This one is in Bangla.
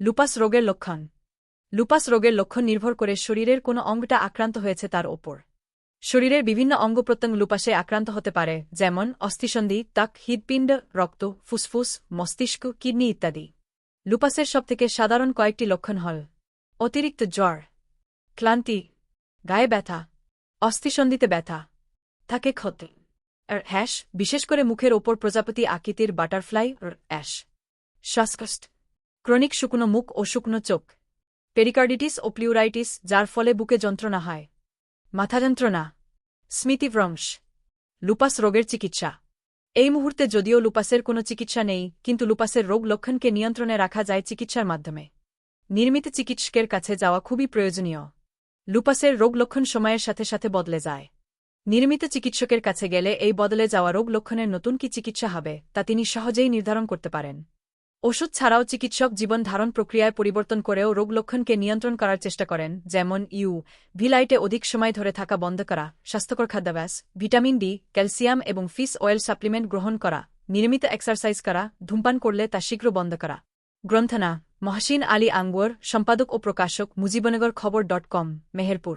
লুপাস রোগের লক্ষণ। লুপাস রোগের লক্ষণ নির্ভর করে শরীরের কোনো অঙ্গটা আক্রান্ত হয়েছে তার ওপর। শরীরের বিভিন্ন অঙ্গ প্রত্যঙ্গ লুপাসে আক্রান্ত হতে পারে, যেমন অস্থিসন্ধি তাক হৃদপিণ্ড রক্ত, ফুসফুস, মস্তিষ্ক, কিডনি ইত্যাদি। লুপাসের সবথেকে সাধারণ কয়েকটি লক্ষণ হল অতিরিক্ত জ্বর, ক্লান্তি, গায়ে ব্যথা, অস্থিসন্ধিতে ব্যথা, থাকে ক্ষতি, আর হ্যাশ, বিশেষ করে মুখের ওপর প্রজাপতি আকৃতির বাটারফ্লাই অ্যাশ। শ্বাসকষ্ট ক্রনিক শুকনো মুখ ও শুকনো চোখ পেরিকার্ডিটিস ও প্লিউরাইটিস যার ফলে বুকে যন্ত্রণা হয়। মাথা যন্ত্রণা স্মৃতিভ্রংশ লুপাস রোগের চিকিৎসা। এই মুহূর্তে যদিও লুপাসের কোনো চিকিৎসা নেই, কিন্তু লুপাসের রোগ লক্ষণকে নিয়ন্ত্রণে রাখা যায় চিকিৎসার মাধ্যমে। নির্মিত চিকিৎসকের কাছে যাওয়া খুবই প্রয়োজনীয়। লুপাসের রোগ লক্ষণ সময়ের সাথে সাথে বদলে যায়। নির্মিত চিকিৎসকের কাছে গেলে এই বদলে যাওয়া রোগ লক্ষণের নতুন কি চিকিৎসা হবে, তা তিনি সহজেই নির্ধারণ করতে পারেন। ওষুধ ছাড়াও চিকিৎসক জীবন ধারণ প্রক্রিয়ায় পরিবর্তন করেও রোগ লক্ষণকে নিয়ন্ত্রণ করার চেষ্টা করেন, যেমন ইউ, ভিলাইটে অধিক সময় ধরে থাকা বন্ধ করা, স্বাস্থ্যকর খাদ্যাভ্যাস, ভিটামিন ডি, ক্যালসিয়াম এবং ফিস অয়েল সাপ্লিমেন্ট গ্রহণ করা, নিয়মিত এক্সারসাইজ করা, ধূমপান করলে তা শীঘ্র বন্ধ করা। গ্রন্থনা, মহসিন আলী আঙ্গুয়ার সম্পাদক ও প্রকাশক, মুজিবনগর খবর ডট কম, মেহেরপুর।